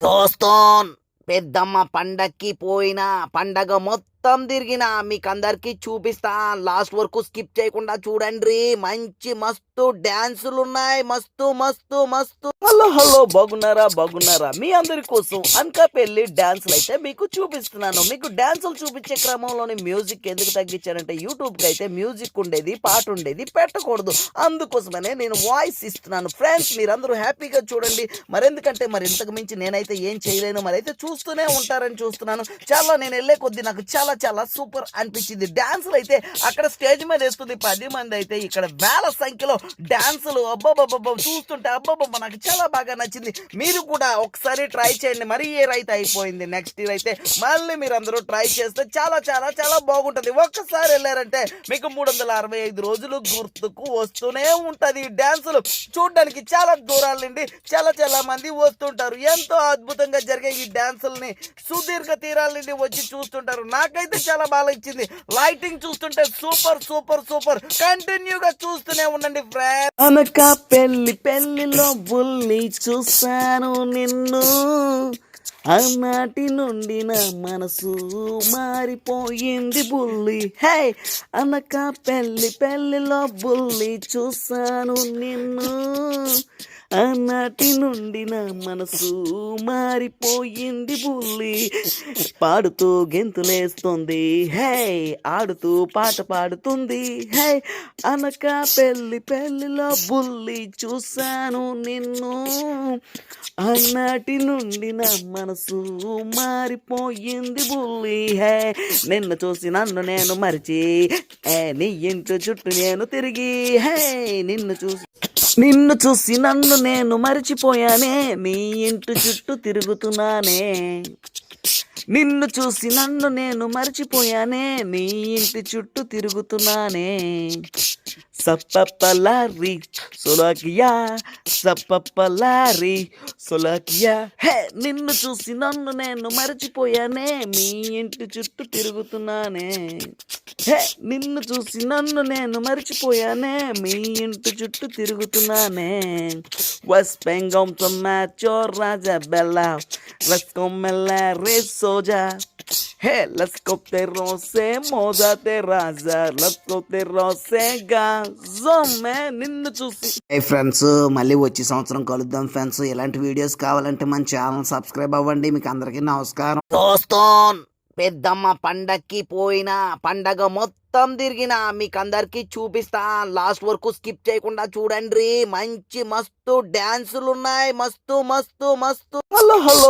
దోస్తోన్ పెద్దమ్మ పండక్కి పోయిన పండగ మొత్తం తిరిగిన మీకు అందరికి చూపిస్తా. లాస్ట్ వరకు స్కిప్ చేయకుండా చూడండి. మంచి మస్తు డాన్సులు ఉన్నాయి మస్తు మస్తు మస్తు. హలో హలో బాగున్నారా బాగున్నారా? మీ అందరి కోసం అనకాపల్లి డాన్సులు అయితే మీకు చూపిస్తున్నాను. మీకు డాన్సులు చూపించే క్రమంలోని మ్యూజిక్ ఎందుకు తగ్గించారంటే యూట్యూబ్కి అయితే మ్యూజిక్ ఉండేది పాట ఉండేది పెట్టకూడదు. అందుకోసమనే నేను వాయిస్ ఇస్తున్నాను. ఫ్రెండ్స్ మీరందరూ హ్యాపీగా చూడండి. మరెందుకంటే మరి ఇంతకు మించి నేనైతే ఏం చేయలేను. మరి అయితే చూస్తూనే ఉంటారని చూస్తున్నాను. చాలా నేను వెళ్ళే కొద్దీ నాకు చాలా చాలా సూపర్ అనిపించింది. డాన్సులు అయితే అక్కడ స్టేజ్ మీద వేస్తుంది. పది మంది అయితే ఇక్కడ వేల సంఖ్యలో డాన్సులు. అబ్బాబాబ్బా చూస్తుంటే అబ్బాబాబ్బా నాకు చాలా బాగా నచ్చింది. మీరు కూడా ఒకసారి ట్రై చేయండి. మరి ఇయర్ అయితే అయిపోయింది. నెక్స్ట్ ఇయర్ అయితే మళ్ళీ మీరు అందరూ ట్రై చేస్తే చాలా చాలా చాలా బాగుంటుంది. ఒక్కసారి వెళ్ళారంటే మీకు మూడు వందల అరవై ఐదు రోజులు గుర్తుకు వస్తూనే ఉంటది ఈ డాన్సులు. చూడడానికి చాలా దూరాల నుండి చాలా చాలా మంది వస్తుంటారు. ఎంతో అద్భుతంగా జరిగే ఈ డాన్సుల్ని సుదీర్ఘ తీరాల నుండి వచ్చి చూస్తుంటారు. నాకు నాకైతే చాలా బాగా ఇచ్చింది లైటింగ్ చూస్తుంటే సూపర్ సూపర్ సూపర్ కంటిన్యూగా చూస్తూనే ఉండండి ఫ్రెండ్ అనక పెళ్ళి పెళ్ళిలో బుల్లి చూశాను నిన్ను. ఆనాటి నుండి నా మనసు మారిపోయింది బుల్లి. హే అనక పెళ్ళి పెళ్ళిలో బుల్లి చూశాను నిన్ను. ఆనాటి నుండి నా మనసు మారిపోయింది బుల్లి. పాడుతూ గెంతులేస్తుంది. హే ఆడుతూ పాట పాడుతుంది. హే అనక పెళ్ళి పెళ్ళిలో బుల్లి చూశాను నిన్ను. ఆనాటి నుండి నా మనసు మారిపోయింది బుల్లి. హే నిన్ను చూసి నన్ను నేను మరిచి ఏ నీ ఇంటి చుట్టూ నేను తిరిగి. హే నిన్ను చూసి నిన్ను చూసి నన్ను నేను మరిచిపోయానే నీ ఇంటి చుట్టూ తిరుగుతున్నానే. నిన్ను చూసి నన్ను నేను మర్చిపోయానే నీ ఇంటి చుట్టూ తిరుగుతున్నానే. సప్పప్పలారి సొలకియా సప్పప్పలారి సొలకియా. హే నిన్ను చూసి నన్ను నేను మర్చిపోయానే మీ ఇంటి చుట్టూ తిరుగుతున్నానే. హే నిన్ను చూసి నన్ను నేను మర్చిపోయానే మీ ఇంటి చుట్టూ తిరుగుతున్నానే. వస్ పెంగం టొమాటో రాజా బెల్లా రస్కొమ్మెల్లా రే సోజా హే లస్కో తెరోసే మోజా తెరాజా లస్కో తెరోసే గాజోమే నిన్ను చూసి హై ఫ్రెండ్స్ మళ్ళీ వచ్చే సంవత్సరం కలుద్దాం ఫ్రెండ్స్ ఇలాంటి వీడియోస్ కావాలంటే మన ఛానల్ సబ్స్క్రైబ్ అవ్వండి. మీకు అందరికీ నమస్కారం. దోస్తోన్ పెద్దమ్మ పండక్కి పోయినా పండగ మొత్తం తిరిగిన మీకు అందరికి చూపిస్తా. లాస్ట్ వరకు స్కిప్ చేయకుండా చూడండి. మంచి మస్తు డాన్సులు ఉన్నాయి మస్తు మస్తు మస్తు. Hello hello.